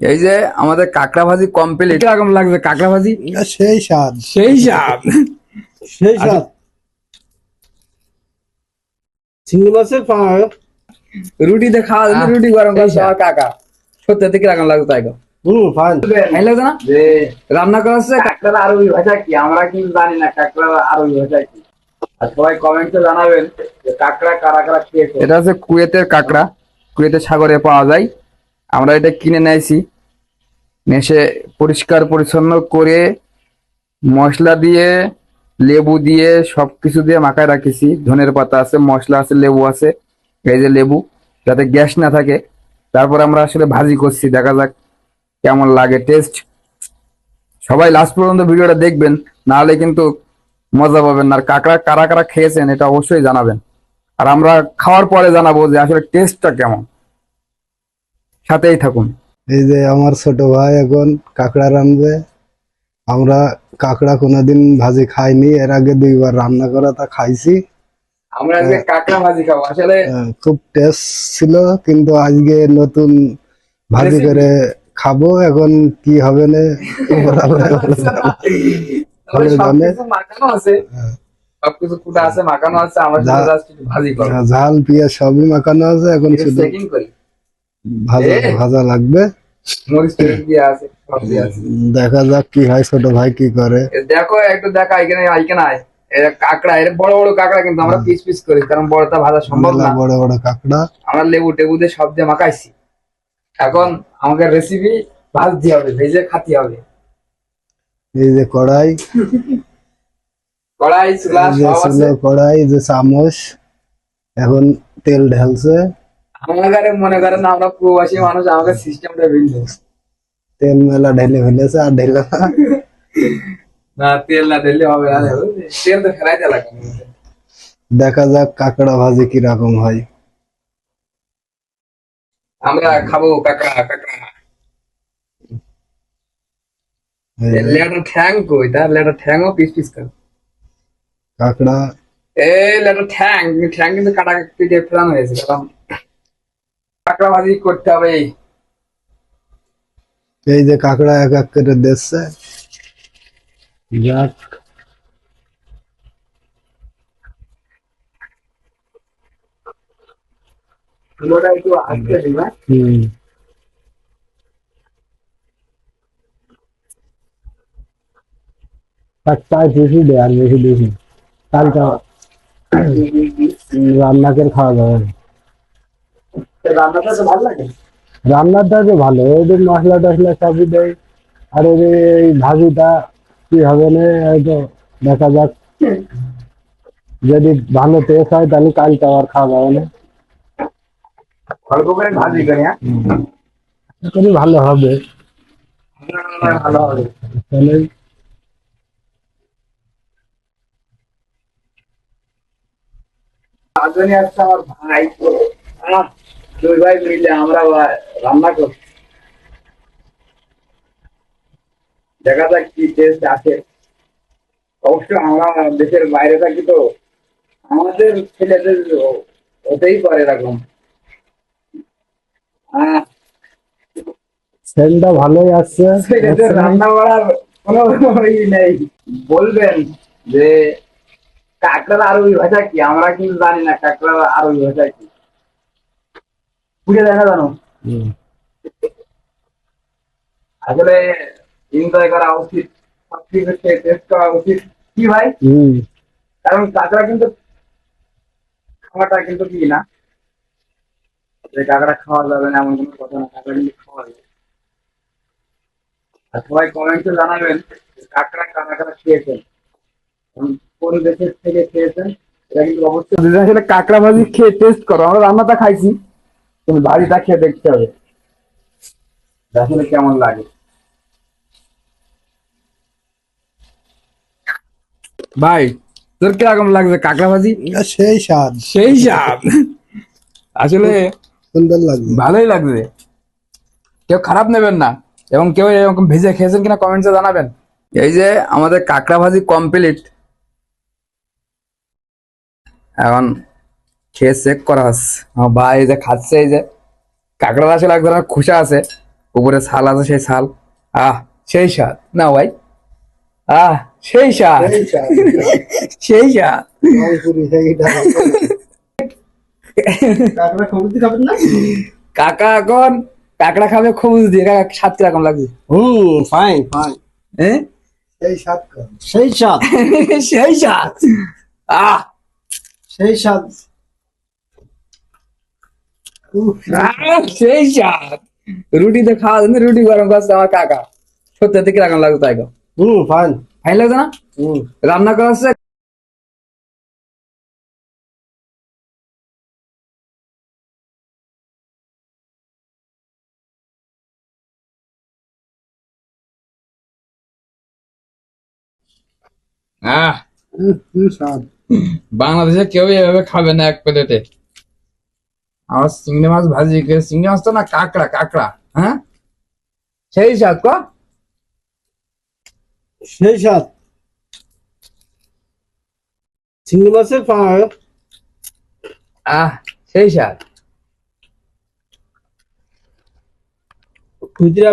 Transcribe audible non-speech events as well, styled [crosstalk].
এই যে আমাদের কাঁকড়া ভাজি কমপ্লিট কীরকম লাগছে? কাঁকড়া ভাজি সেই স্বাদ। সেই স্বাদ। সেই স্বাদ। চিংড়ি মাছের পা রুটি দিয়ে খাওয়া রুটি গরম করে খাওয়া কাকা। সত্যি কীরকম লাগছে তাই গো? রান্না করা হচ্ছে? কাঁকড়ার আরবি ভাষা কি? আমরা কিন্তু জানি না কাঁকড়ার আরবি ভাষা কি। আর সবাই কমেন্টে জানাবেন যে কাঁকড়া কারা কারা খেয়েছে। এটা হচ্ছে কুয়েতের কাঁকড়া। কুয়েতের সাগরে পাওয়া যায়। আমরা এটা কিনে নিয়েছি। নেসে পরিষ্কার পরিচ্ছন্ন করে মশলা দিয়ে, লেবু দিয়ে সবকিছু দিয়ে মাখায় রাখিছি। ধনের পাতা আছে, মশলা আছে, লেবু আছে, এই যে লেবু, যাতে গ্যাস না থাকে। তারপর আমরা আসলে ভাজি করছি, দেখা যাক কেমন লাগে, টেস্ট। সবাই লাস্ট পর্যন্ত ভিডিওটা দেখবেন, নাহলে কিন্তু মজা পাবেন না। আর কাঁকড়া কারা কারা খেয়েছেন, এটা অবশ্যই জানাবেন। আর আমরা খাওয়ার পরে জানাব যে আসলে টেস্টটা কেমন। সাথেই থাকুন। এই যে আমার ছোট ভাই এখন কাঁকড়া রাঁধবে। আমরা কাঁকড়া কোনোদিন ভাজি খাইনি এর আগে দুইবার রান্না করা তা খাইছি। আমরা আজকে কাঁকড়া ভাজি খাব। আসলে খুব টেস্ট ছিল কিন্তু আজকে নতুন ভাজি করে খাব এখন কি হবে না। [laughs] সবকিছু হ্যাঁ। সবকিছু কুটা আছে মাখানো আছে আমরা শুধু যা- just একটু ভাজি ঝাল পেঁয়াজ সবই মাখানো আছে এখন শুধু ভাজা ভাজা লাগবে। দেখা যাক কি হয় ছোট ভাই কি করে। দেখো একটু দেখা এখানে এখানে আয়। কাঁকড়া এর বড় বড় কাঁকড়া কিন্তু আমরা পিস পিস করি কারণ বড়টা ভাজা সম্ভব না। বড় বড় কাঁকড়া। আমরা লেবু টেবু দিয়ে সব দিয়ে মাখাইছি। এখন আমাকে রেসিপি ভাজতে হবে ভেজে খাতে হবে। এই যে কড়াই কড়াই চুলা কড়াই যে চামচ এখন তেল ঢালছে। আমাদের মনে করেন আমরা প্রবাসী মানুষ আমাকে সিস্টেমটা ভিন্ন তেল মেলা ঢেলে ফেলেছে আর ঢেলে না। তেল না ঢেলে হবে না তেল তো ফেরাইতে লাগে দেখা যাক কাঁকড়া ভাজি কীরকম হয়। আমরা খাব কাঁকড়া কাঁকড়া। এই যে লেটা ঠ্যাং কই তার লেটা ঠ্যাংও পিস পিস কর। কাঁকড়া এই লেটা ঠ্যাং ঠ্যাং কিন্তু কাটা কেটে ফেরানো হয়েছে কারণ কাঁকড়া ভাজি করতে হবে। এই যে কাঁকড়া এক এক করে দিচ্ছে। যাক। চুলোটা একটু আস্তে দিবা? হুম। বেশি দে আর বেশি বেশি কালটা রান্না করে খাওয়া যাবে না। রান্নাটা তো ভালো লাগে? রান্নাটা তো ভালো। ওই মশলা টসলা সবই দেয়। আর যে এই ভাজিটা কি হবে না হয়তো দেখা যাক। যদি ভালো টেস্ট হয় তাহলে কালকে আবার খাওয়া যাবে না। অল্প করে ভাজি করি হ্যাঁ? করি ভালো হবে। ভালো হবে। তাহলে আজকে আসছে আমার ভাই। দুই ভাই মিলে আমরা রান্না করছি। দেখা যাক কি টেস্ট আছে অবশ্য আমরা দেশের বাইরে থাকি তো আমাদের ছেলেদের হতেই পারে এরকম। সেন্টটা ভালোই আসছে। ছেলেদের রান্না করার কোনো ই নেই। বলবেন যে কাঁকড়ার আরবি ভাষা কি? আমরা কিন্তু জানি না কাঁকড়ার আরবি ভাষা কি। বুঝে দেখা জানো? আসলে এনজয় করা উচিত টেস্ট করা উচিত। কি ভাই? কারণ কাঁকড়া কিন্তু খাওয়াটা কিন্তু কি না? যে কাঁকড়া খাওয়া যাবে না এমন কোনো কথা না কাঁকড়া কিন্তু খাওয়া যাবে। আর সবাই কমেন্টে জানাবেন কাঁকড়া কারা খেয়েছেন। কোন দেশের থেকে খেয়েছেন এটা কিন্তু অবশ্যই আসলে কাঁকড়া ভাজি খেয়ে টেস্ট করো আমরা রান্নাটা খাইছি। তুমি ভাজিটা খেয়ে দেখতে হবে। আসলে কেমন লাগে? ভাই তোর কীরকম লাগছে কাঁকড়া ভাজি সেই স্বাদ। সেই স্বাদ। আসলে সুন্দর লাগবে ভালোই লাগছে। কেউ খারাপ নেবেন না এবং কেউ এরকম ভেজে খেয়েছেন কিনা কমেন্টসে জানাবেন। এই যে আমাদের কাঁকড়া ভাজি কমপ্লিট এখন খেয়ে চেক করা আমার ভাই এই যে খাচ্ছে এই যে কাঁকড়া আসলে এক ধরনের খুশা আছে উপরে ছাল আছে সেই ছাল আহ সেই স্বাদ না ভাই। আহ সেই স্বাদ সেই স্বাদ কাকা এখন কাকড়া খাবে খবুজ দিয়ে। কাকা স্বাদ কীরকম লাগছে? হুম ফাইন ফাইন হ্যাঁ সেই স্বাদ সেই স্বাদ। [laughs] সেই স্বাদ। আহ। সেই স্বাদ। সেই স্বাদ রুটিতে খাওয়া জন্য রুটি গরম করছে আমার কাকা। সত্যি কীরকম লাগছে তাই হুম ফাইন ভাই লাগছে না? রান্না করা হচ্ছে? বাংলাদেশে কেউ এভাবে খাবে না এক প্লেটে। আমার চিংড়ি মাছ ভাজি চিংড়ি মাছ তো না কাঁকড়া কাঁকড়া হ্যাঁ? সেই স্বাদ ক? সেই স্বাদ। চিংড়ি মাছের পাড় আহ সেই স্বাদ। খুচরা